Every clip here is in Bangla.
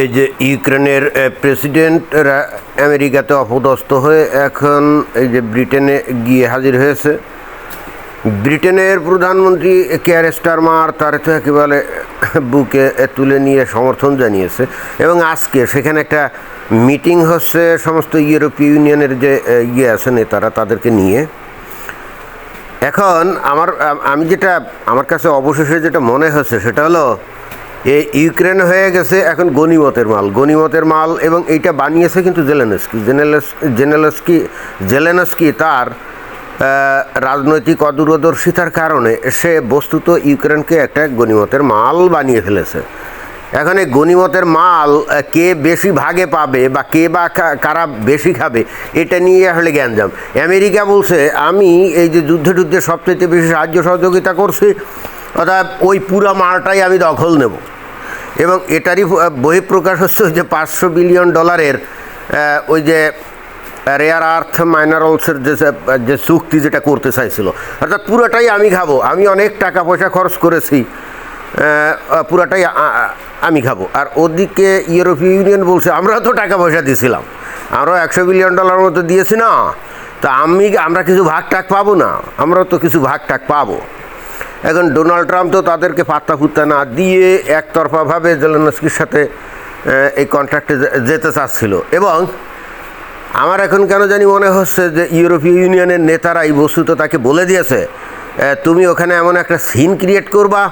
এই যে ইউক্রেনের প্রেসিডেন্ট আমেরিকাতে অপদস্থ হয়ে এখন এই যে ব্রিটেনে গিয়ে হাজির হয়েছে। ব্রিটেনের প্রধানমন্ত্রী কেয়ার স্টারমার তার তো একেবারে বুকে তুলে নিয়ে সমর্থন জানিয়েছে। এবং আজকে সেখানে একটা মিটিং হচ্ছে সমস্ত ইউরোপীয় ইউনিয়নের যে ইয়ে আছে নেতারা তাদেরকে নিয়ে। এখন আমার আমি যেটা, আমার কাছে অবশেষে যেটা মনে হচ্ছে সেটা হলো এই ইউক্রেন হয়ে গেছে এখন গনিমতের মাল। গনিমতের মাল এবং এইটা বানিয়েছে কিন্তু জেলেনস্কি। জেনেলস জেনেলস্কি জেলেনস্কি তার রাজনৈতিক অদূরদর্শিতার কারণে সে বস্তুত ইউক্রেনকে একটা গনিমতের মাল বানিয়ে ফেলেছে। এখন এই গনিমতের মাল কে বেশি ভাগে পাবে বা কে বা কারা বেশি খাবে, এটা নিয়ে আসলে জ্ঞানজাম আমেরিকা বলছে, আমি এই যে যুদ্ধে টুদ্ধে সবচেয়ে বেশি সাহায্য সহযোগিতা করছি, অর্থাৎ ওই পুরো মালটাই আমি দখল নেব। এবং এটারই বহিঃপ্রকাশ হচ্ছে যে পাঁচশো বিলিয়ন ডলারের ওই যে রেয়ার আর্থ মাইনারলসের যে যে চুক্তি যেটা করতে চাইছিল। অর্থাৎ পুরোটাই আমি খাব, আমি অনেক টাকা পয়সা খরচ করেছি পুরাটাই আমি খাব। আর ওদিকে ইউরোপীয় ইউনিয়ন বলছে আমরা তো টাকা পয়সা দিয়েছিলাম, আমরাও একশো বিলিয়ন ডলার মতো দিয়েছি না, তা আমি, আমরা কিছু ভাগ টাক পাবো না, আমরাও তো কিছু ভাগ টাক পাবো। এখন ডোনাল্ড ট্রাম্প তো তাদেরকে পাত্তা ফুত্তা না দিয়ে একতরফাভাবে জেলেনস্কির সাথে এই কন্ট্রাক্টে যেতে চাচ্ছিল। এবং আমার এখন কেন জানি মনে হচ্ছে যে ইউরোপীয় ইউনিয়নের নেতারা এই বস্তুত তাকে বলে দিয়েছে তুমি ওখানে এমন একটা সিন ক্রিয়েট করবা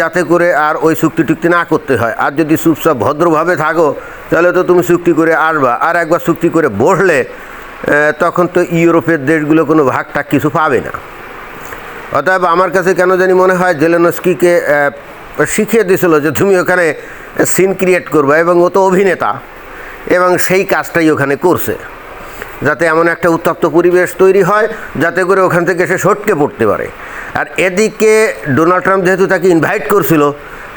যাতে করে আর ওই চুক্তি টুক্তি না করতে হয়। আর যদি চুপচাপ ভদ্রভাবে থাকো, তাহলে তো তুমি চুক্তি করে আসবা। আর একবার চুক্তি করে বসলে তখন তো ইউরোপের দেশগুলো কোনো ভাগটা কিছু পাবে না। অতএব আমার কাছে কেন জানি মনে হয় জেলেনস্কিকে শিখিয়ে দিয়েছিল যে তুমি ওখানে সিন ক্রিয়েট করবে এবং ও তো অভিনেতা এবং সেই কাজটাই ওখানে করছে। যাতে এমন একটা উত্তপ্ত পরিবেশ তৈরি হয়, যাতে করে ওখান থেকে সে সটকে পড়তে পারে। আর এদিকে ডোনাল্ড ট্রাম্প যেহেতু তাকে ইনভাইট করছিল,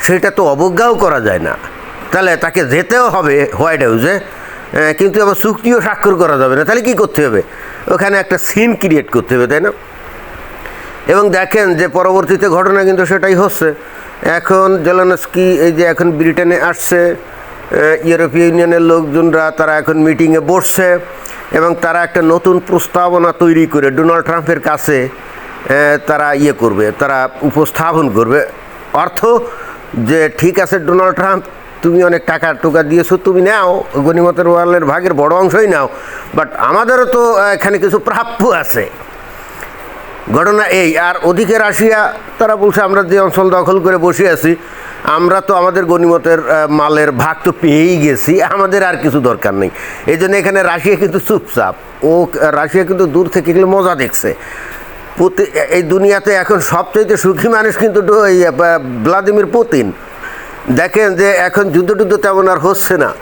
সেটা তো অবজ্ঞাও করা যায় না। তাহলে তাকে যেতেও হবে হোয়াইট হাউসে কিন্তু আবার চুক্তিও স্বাক্ষর করা যাবে না। তাহলে কী করতে হবে? ওখানে একটা সিন ক্রিয়েট করতে হবে, তাই না? এবং দেখেন যে পরবর্তীতে ঘটনা কিন্তু সেটাই হচ্ছে। এখন জেলানস্কি, এই যে এখন ব্রিটেনে আসছে ইউরোপীয় ইউনিয়নের লোকজনরা, তারা এখন মিটিংয়ে বসছে এবং তারা একটা নতুন প্রস্তাবনা তৈরি করে, ডোনাল্ড ট্রাম্পের কাছে তারা ইয়ে করবে, তারা উপস্থাপন করবে। অর্থ যে ঠিক আছে ডোনাল্ড ট্রাম্প, তুমি অনেক টাকা টোকা দিয়েছ, তুমি নাও, গণিমতের ওয়ালের ভাগের বড় অংশই নাও, বাট আমাদেরও তো এখানে কিছু প্রাপ্য আছে। ঘটনা এই, আর ওদিকে রাশিয়া, তারা বলছে আমরা যে অঞ্চল দখল করে বসে আছি, আমরা তো আমাদের গণিমতের মালের ভাগ তো পেয়েই গেছি, আমাদের আর কিছু দরকার নেই। এই জন্য এখানে রাশিয়া কিন্তু চুপচাপ। ও, রাশিয়া কিন্তু দূর থেকে এগুলো মজা দেখছে। পুতি- এই দুনিয়াতে এখন সবচেয়ে সুখী মানুষ কিন্তু ভ্লাদিমির পুতিন। দেখেন যে এখন যুদ্ধ টুদ্ধ তেমন আর হচ্ছে না।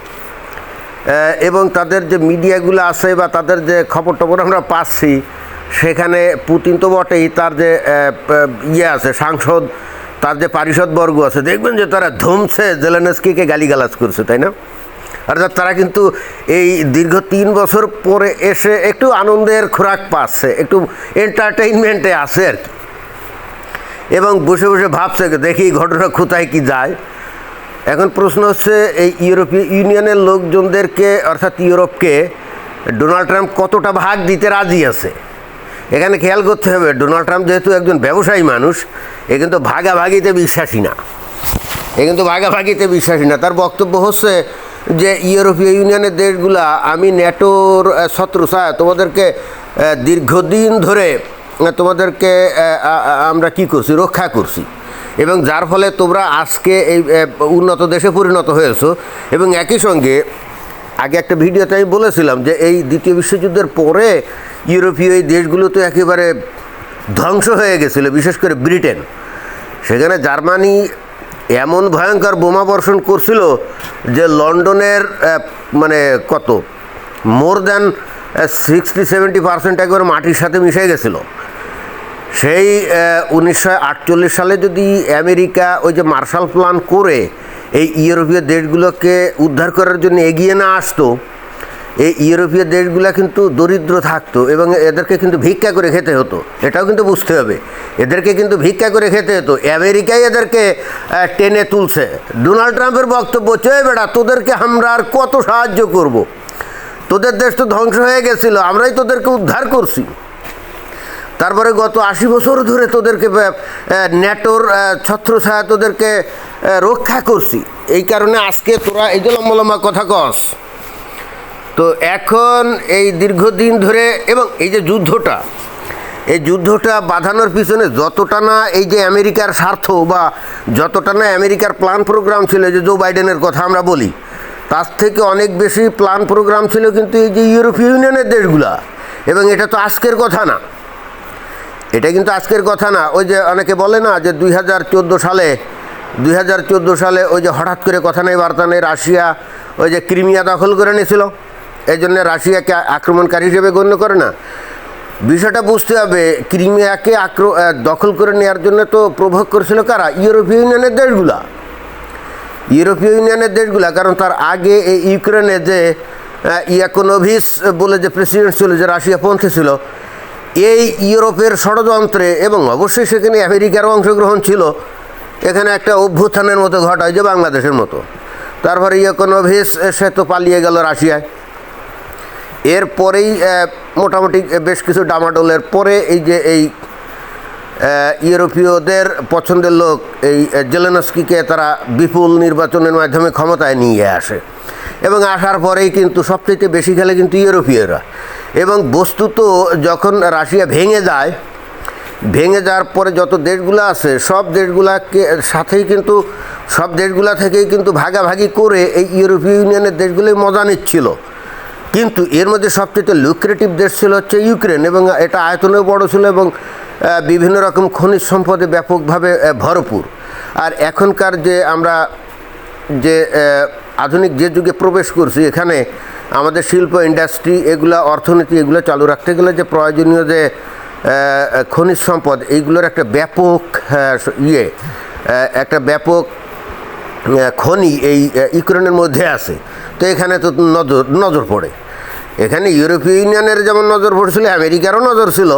এবং তাদের যে মিডিয়াগুলো আছে বা তাদের যে খবর টবর আমরা পাচ্ছি সেখানে পুতিন তো বটেই, তার যে ইয়ে আছে, সাংসদ, তার যে পারিষদবর্গ আছে, দেখবেন যে তারা ধুমছে, জেলেনস্কিকে গালিগালাজ করছে, তাই না? অর্থাৎ তারা কিন্তু এই দীর্ঘ তিন বছর পরে এসে একটু আনন্দের খোরাক পাচ্ছে, একটু এন্টারটেইনমেন্টে আছে আর কি। এবং বসে বসে ভাবছে দেখি ঘটনা কোথায় কি যায়। এখন প্রশ্ন হচ্ছে, এই ইউরোপীয় ইউনিয়নের লোকজনদেরকে, অর্থাৎ ইউরোপকে, ডোনাল্ড ট্রাম্প কতটা ভাগ দিতে রাজি আছে? এখানে খেয়াল করতে হবে ডোনাল্ড ট্রাম্প যেহেতু একজন ব্যবসায়ী মানুষ, এ কিন্তু ভাগাভাগিতে বিশ্বাসী না। এ কিন্তু ভাগাভাগিতে বিশ্বাসী না। তার বক্তব্য হচ্ছে যে, ইউরোপীয় ইউনিয়নের দেশগুলা, আমি ন্যাটোর শত্রু ছায়া তোমাদেরকে দীর্ঘদিন ধরে তোমাদেরকে আমরা কি করছি? রক্ষা করছি। এবং যার ফলে তোমরা আজকে এই উন্নত দেশে পরিণত হয়েছো। এবং একই সঙ্গে, আগে একটা ভিডিওতে আমি বলেছিলাম যে, এই দ্বিতীয় বিশ্বযুদ্ধের পরে ইউরোপীয় এই দেশগুলো তো একেবারে ধ্বংস হয়ে গেছিল, বিশেষ করে ব্রিটেন। সেখানে জার্মানি এমন ভয়ঙ্কর বোমা বর্ষণ করছিল যে লন্ডনের মানে কত? More than sixty, seventy percent একবার মাটির সাথে মিশে গেছিল। সেই উনিশশো আটচল্লিশ সালে যদি আমেরিকা ওই যে মার্শাল প্ল্যান করে এই ইউরোপীয় দেশগুলোকে উদ্ধার করার জন্য এগিয়ে না আসতো এই ইউরোপীয় দেশগুলা কিন্তু দরিদ্র থাকতো এবং এদেরকে কিন্তু ভিক্ষা করে খেতে হতো। এটাও কিন্তু বুঝতে হবে। এদেরকে কিন্তু ভিক্ষা করে খেতে হতো। আমেরিকাই এদেরকে টেনে তুলছে। ডোনাল্ড ট্রাম্পের বক্তব্য চয়ে বেড়া তোদেরকে আমরা আর কত সাহায্য করব। তোদের দেশ তো ধ্বংস হয়ে গেছিল, আমরাই তোদেরকে উদ্ধার করছি। তারপরে গত আশি বছর ধরে তোদেরকে ন্যাটোর ছত্রছায়া তোদেরকে রক্ষা করছি। এই কারণে আজকে তোরা এই যে লম্বা লম্বা কথা কস তো এখন এই দীর্ঘদিন ধরে এবং এই যে যুদ্ধটা, এই যুদ্ধটা বাঁধানোর পিছনে যতটা না এই যে আমেরিকার স্বার্থ বা যতটা না আমেরিকার প্ল্যান প্রোগ্রাম ছিল যে জো বাইডেনের কথা আমরা বলি, তার থেকে অনেক বেশি প্ল্যান প্রোগ্রাম ছিল কিন্তু এই যে ইউরোপীয় ইউনিয়নের দেশগুলা। এবং এটা তো আজকের কথা না। এটা কিন্তু আজকের কথা না। ওই যে অনেকে বলে না যে দুই হাজার চোদ্দ সালে, দুই হাজার চোদ্দ সালে ওই যে হঠাৎ করে কথা নেই, বার্তা নেই, রাশিয়া ওই যে ক্রিমিয়া দখল করে নিয়েছিল। এই জন্য রাশিয়াকে আক্রমণকারী হিসেবে গণ্য করে না। বিষয়টা বুঝতে হবে, ক্রিমিয়াকে আক্র দখল করে নেওয়ার জন্য তো প্রভোগ করেছিল কারা? ইউরোপীয় ইউনিয়নের দেশগুলা। ইউরোপীয় ইউনিয়নের দেশগুলা, কারণ তার আগে এই ইউক্রেনে যে ইয়াকোনোভিস বলে যে প্রেসিডেন্ট ছিল, যে রাশিয়া পন্থী ছিল, এই ইউরোপের ষড়যন্ত্রে এবং অবশ্যই সেখানে আমেরিকার অংশগ্রহণ ছিল, এখানে একটা অভ্যুত্থানের মতো ঘটায় যে বাংলাদেশের মতো। তারপরে ইয়াকোনোভিস সে তো পালিয়ে গেল রাশিয়ায়। এরপরেই মোটামুটি বেশ কিছু ডামাডোলের পরে এই যে এই ইউরোপীয়দের পছন্দের লোক, এই জেলেনস্কিকে তারা বিপুল নির্বাচনের মাধ্যমে ক্ষমতায় নিয়ে আসে। এবং আসার পরেই কিন্তু সবচেয়ে বেশি খেলে কিন্তু ইউরোপীয়রা। এবং বস্তুত যখন রাশিয়া ভেঙে যায়, ভেঙে যাওয়ার পরে যত দেশগুলো আছে, সব দেশগুলাকে সাথেই কিন্তু, সব দেশগুলা থেকেই কিন্তু ভাগাভাগি করে এই ইউরোপীয় ইউনিয়নের দেশগুলোই মজা নিচ্ছিল। কিন্তু এর মধ্যে সবচেয়ে লুক্রেটিভ দেশ ছিল হচ্ছে ইউক্রেন এবং এটা আয়তনেও বড় ছিল এবং বিভিন্ন রকম খনিজ সম্পদে ব্যাপকভাবে ভরপুর। আর এখনকার যে আমরা যে আধুনিক যে যুগে প্রবেশ করছি, এখানে আমাদের শিল্প ইন্ডাস্ট্রি এগুলা, অর্থনীতি এগুলো চালু রাখতে গেলে যে প্রয়োজনীয় যে খনিজ সম্পদ, এইগুলোর একটা ব্যাপক ইয়ে একটা ব্যাপক খনি এই ইউক্রেনের মধ্যে আছে। তো এখানে তো নজর নজর পড়ে। এখানে ইউরোপীয় ইউনিয়নের যেমন নজর পড়ছিল, আমেরিকারও নজর ছিল।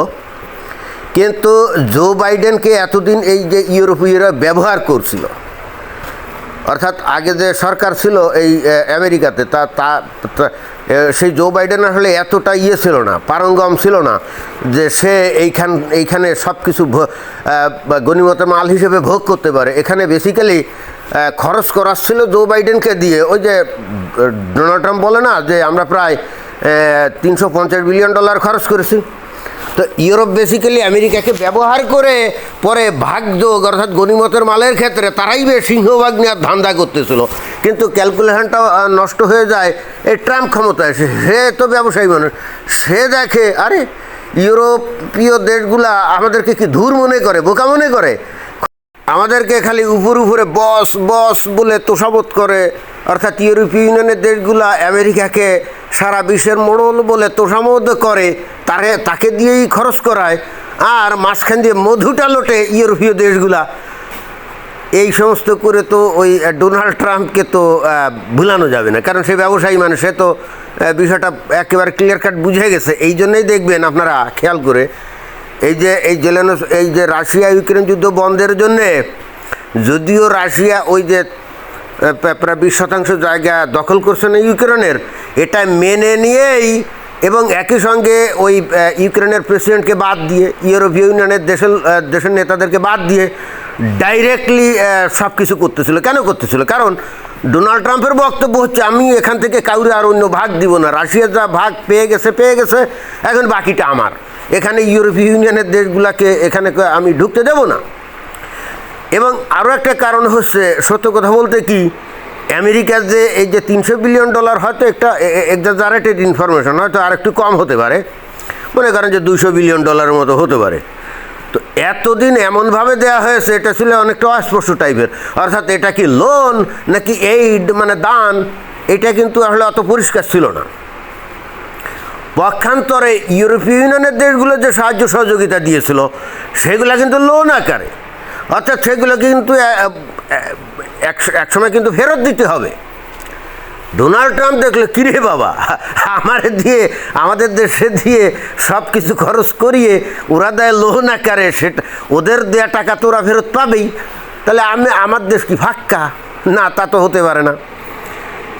কিন্তু জো বাইডেনকে এতদিন এই যে ইউরোপীয়রা ব্যবহার করছিল, অর্থাৎ আগে যে সরকার ছিল এই আমেরিকাতে, তা তা সেই জো বাইডেন আসলে এতটা ইয়ে ছিল না, পারঙ্গম ছিল না, যে সে এইখান, এইখানে সব কিছু গণিমত মাল হিসেবে ভোগ করতে পারে। এখানে বেসিক্যালি খরচ করাচ্ছিল জো বাইডেনকে দিয়ে। ওই যে ডোনাল্ড ট্রাম্প বলে না যে আমরা প্রায় তিনশো পঞ্চাশ বিলিয়ন ডলার খরচ করেছি। তো ইউরোপ বেসিক্যালি আমেরিকাকে ব্যবহার করে পরে ভাগযোগ অর্থাৎ গণিমতের মালের ক্ষেত্রে তারাই বেশ সিংহভাগ নেওয়ার ধান্দা করতেছিল। কিন্তু ক্যালকুলেশনটা নষ্ট হয়ে যায়। এই ট্রাম্প ক্ষমতায় এসে সে তো ব্যবসায়ী মানুষ। সে দেখে, আরে, ইউরোপীয় দেশগুলা আমাদেরকে কি ধূর মনে করে, বোকা মনে করে? আমাদেরকে খালি উপর উপরে বস বস বলে তোষাবোধ করে। অর্থাৎ ইউরোপীয় ইউনিয়নের দেশগুলা আমেরিকাকে সারা বিশ্বের মোড়ল বলে তোষামোদ করে, তারে তাকে দিয়েই খরচ করায়। আর মাঝখান দিয়ে মধুটা লোটে ইউরোপীয় দেশগুলা। এই সমস্ত করে তো ওই ডোনাল্ড ট্রাম্পকে তো ভুলানো যাবে না। কারণ সে ব্যবসায়ী মানুষ, সে তো বিষয়টা একেবারে ক্লিয়ার কাট বুঝে গেছে। এই জন্যই দেখবেন আপনারা, খেয়াল করে, এই যে, এই জেলেনো, এই যে রাশিয়া ইউক্রেন যুদ্ধ বন্ধের জন্যে, যদিও রাশিয়া ওই যে প্রায় বিশ শতাংশ জায়গা দখল করছে না ইউক্রেনের এটা মেনে নিয়েই এবং একই সঙ্গে ওই ইউক্রেনের প্রেসিডেন্টকে বাদ দিয়ে, ইউরোপীয় ইউনিয়নের দেশের দেশের নেতাদেরকে বাদ দিয়ে ডাইরেক্টলি সব কিছু করতেছিল। কেন করতেছিল? কারণ ডোনাল্ড ট্রাম্পের বক্তব্য হচ্ছে, আমি এখান থেকে কাউরে আর অন্য ভাগ দিব না। রাশিয়া যা ভাগ পেয়ে গেছে পেয়ে গেছে, এখন বাকিটা আমার। এখানে ইউরোপীয় ইউনিয়নের দেশগুলোকে এখানে আমি ঢুকতে দেব না। এবং আরও একটা কারণ হচ্ছে, সত্য কথা বলতে কি আমেরিকার যে এই যে তিনশো বিলিয়ন ডলার হয়তো একটা এক্সাজারেটেড ইনফরমেশন হয়তো আর একটু কম হতে পারে। মনে করেন যে দুশো বিলিয়ন ডলারের মতো হতে পারে। তো এতদিন এমনভাবে দেওয়া হয়েছে, এটা ছিল অনেকটা অস্পষ্ট টাইপের। অর্থাৎ এটা কি লোন নাকি এইড মানে দান? এটা কিন্তু আসলে অত পরিষ্কার ছিল না। পক্ষান্তরে ইউরোপীয় ইউনিয়নের দেশগুলো যে সাহায্য সহযোগিতা দিয়েছিল, সেগুলো কিন্তু লোন আকারে। অর্থাৎ সেগুলো কিন্তু এক সময় কিন্তু ফেরত দিতে হবে। ডোনাল্ড ট্রাম্প দেখল, কিরে বাবা, আমার দিয়ে, আমাদের দেশে দিয়ে সব কিছু খরচ করিয়ে ওরা দেয় লোন আকারে সেটা, ওদের দেয়া টাকা তো ওরা ফেরত পাবেই। তাহলে আমি, আমার দেশ কি ফাক্কা? না, তা তো হতে পারে না।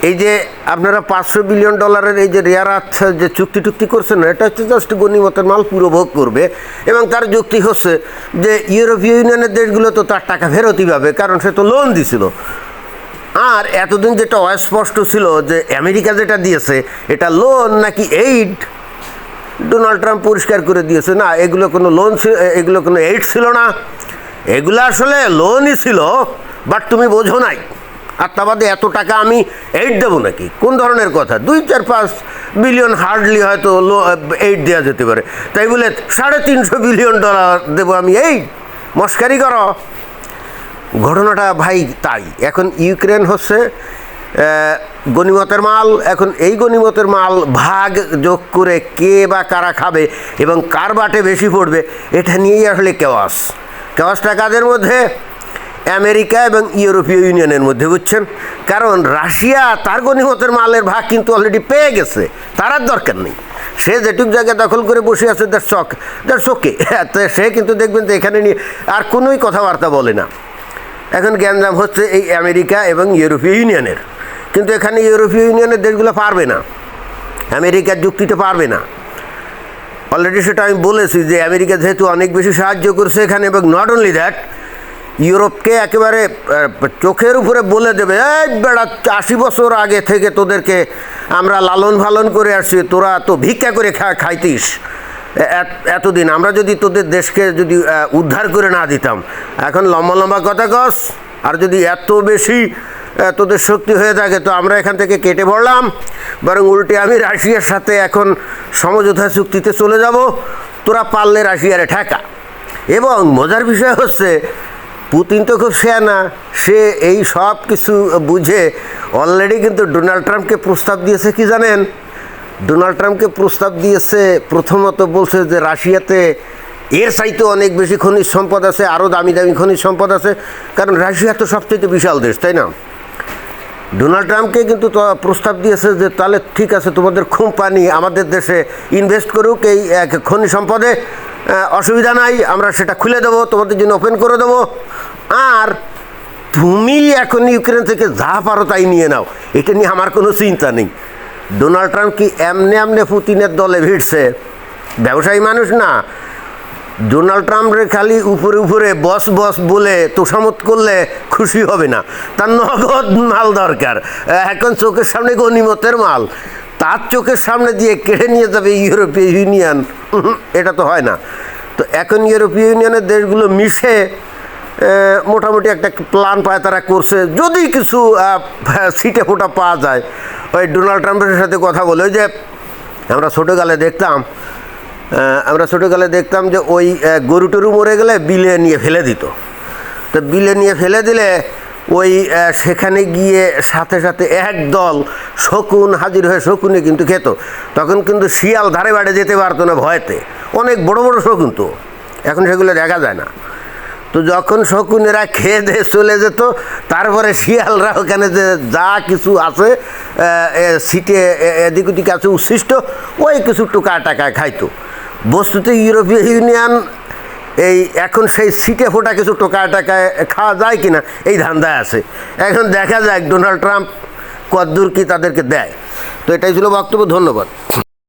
এই যে আপনারা পাঁচশো বিলিয়ন ডলারের এই যে রেয়ার আর্থ যে চুক্তি টুক্তি করছেন এটা হচ্ছে জাস্ট গণিমতের মাল পুরো ভোগ করবে। এবং তার যুক্তি হচ্ছে যে ইউরোপীয় ইউনিয়নের দেশগুলো তো তার টাকা ফেরতই পাবে কারণ সে তো লোন দিছিল। আর এতদিন যেটা অস্পষ্ট ছিল যে আমেরিকা যেটা দিয়েছে, এটা লোন নাকি এইড ডোনাল্ড ট্রাম্প পরিষ্কার করে দিয়েছে, না, এগুলো কোনো লোন ছিল, এগুলো কোনো এইড ছিল না। এগুলো আসলে লোনই ছিল বাট তুমি বোঝো নাই। আর তা বাদে এত টাকা আমি এইড দেবো নাকি? কোন ধরনের কথা? দুই চার পাঁচ বিলিয়ন হার্ডলি হয়তো লো এইড দেওয়া যেতে পারে। তাই বলে সাড়ে তিনশো বিলিয়ন ডলার দেবো আমি। এই মস্কারি কর। ঘটনাটা ভাই তাই। এখন ইউক্রেন হচ্ছে আহ, গনিমতের মাল। এখন এই গনিমতের মাল ভাগ যোগ করে কে বা কারা খাবে এবং কার বাটে বেশি পড়বে এটা নিয়েই আসলে কেওয়াস কেওয়াসটা কাদের মধ্যে? আমেরিকা এবং ইউরোপীয় ইউনিয়নের মধ্যে, বুঝছেন? কারণ রাশিয়া তার গনিমতের মালের ভাগ কিন্তু অলরেডি পেয়ে গেছে। তার আর দরকার নেই। সে যেটুক জায়গা দখল করে বসে আছে দ্যাট শখ দ্যাট ওকে সে কিন্তু দেখবেন যে এখানে নিয়ে আর কোনোই কথাবার্তা বলে না। এখন গ্যাঞ্জাম হচ্ছে এই আমেরিকা এবং ইউরোপীয় ইউনিয়নের। কিন্তু এখানে ইউরোপীয় ইউনিয়নের দেশগুলো পারবে না। আমেরিকার যুক্তিতে পারবে না। অলরেডি সেটা আমি বলেছি যে আমেরিকা যেহেতু অনেক বেশি সাহায্য করছে এখানে এবং নট অনলি দ্যাট ইউরোপকে একেবারে চোখের উপরে বলে দেবে, এই বেড়া, আশি বছর আগে থেকে তোদেরকে আমরা লালন পালন করে আসছি, তোরা তো ভিক্ষা করে খা, খাইতিস। এত- এতদিন আমরা যদি তোদের দেশকে যদি উদ্ধার করে না দিতাম, এখন লম্বা লম্বা কথা কস, আর যদি এত বেশি তোদের শক্তি হয়ে থাকে, তো আমরা এখান থেকে কেটে পড়লাম। বরং উল্টে আমি রাশিয়ার সাথে এখন সমঝোতা চুক্তিতে চলে যাব। তোরা পারলে রাশিয়ারে ঠেকা। এবং মজার বিষয় হচ্ছে পুতিন তো খুব না সে এই সব কিছু বুঝে অলরেডি কিন্তু ডোনাল্ড ট্রাম্পকে প্রস্তাব দিয়েছে কি জানেন? ডোনাল্ড ট্রাম্পকে প্রস্তাব দিয়েছে, প্রথমত বলছে যে রাশিয়াতে এর চাইতে অনেক বেশি খনিজ সম্পদ আছে আরও দামি দামি খনিজ সম্পদ আছে, কারণ রাশিয়া তো সবচেয়ে বিশাল দেশ, তাই না? ডোনাল্ড ট্রাম্পকে কিন্তু প্রস্তাব দিয়েছে যে তাহলে ঠিক আছে, তোমাদের কোম্পানি আমাদের দেশে ইনভেস্ট করুক এই এক খনি সম্পদে অসুবিধা নাই, আমরা সেটা খুলে দেবো, তোমাদের জন্য ওপেন করে দেবো। আর তুমি এখন ইউক্রেন থেকে যা পারো তাই নিয়ে নাও। এটা নিয়ে আমার কোনো চিন্তা নেই। ডোনাল্ড ট্রাম্প কি এমনি এমনি পুতিনের দলে ভিড়ছে? ব্যবসায়ী মানুষ না। ডোনাল্ড ট্রাম্পের খালি উপরে উপরে বস বস বলে তোষামত করলে খুশি হবে না। তার নগদ মাল দরকার। এখন চোখের সামনে গনিমতের মাল। তার চোখের সামনে দিয়ে কেড়ে নিয়ে যাবে ইউরোপীয় ইউনিয়ন। এটা তো হয় না। তো এখন ইউরোপীয় ইউনিয়নের দেশগুলো মিশে মোটামুটি একটা প্ল্যান পায় তারা করছে। যদি কিছু সিটে ফোটা পাওয়া যায়, ওই ডোনাল্ড ট্রাম্পের সাথে কথা বলে, ওই যে আমরা ছোটোকালে দেখতাম আমরা ছোটোকালে দেখতাম যে ওই গরু টরু মরে গেলে বিলে নিয়ে ফেলে দিত। তো বিলে নিয়ে ফেলে দিলে ওই সেখানে গিয়ে সাথে সাথে এক দল শকুন, হাজির হয়ে শকুনে কিন্তু খেত। তখন কিন্তু শিয়াল ধারে বাড়ে যেতে পারতো না ভয়তে। অনেক বড় বড় শকুন তো। এখন সেগুলো দেখা যায় না। তো যখন শকুনেরা খেয়ে দিয়ে চলে যেত, তারপরে শিয়ালরা ওখানে যে যা কিছু আছে সিটে এদিক ওদিক আছে উচ্ছিষ্ট, ওই কিছু টোকা টাকা খাইতো। বস্তুত ইউরোপীয় ইউনিয়ন, এই এখন সেই সিটে ফোটা কিছু টোকা টাকায় খাওয়া যায় কিনা, এই ধান্দায় আছে। এখন দেখা যায় ডোনাল্ড ট্রাম্প কদ্দূর কি তাদেরকে দেয়। তো এটাই ছিল বক্তব্য, ধন্যবাদ।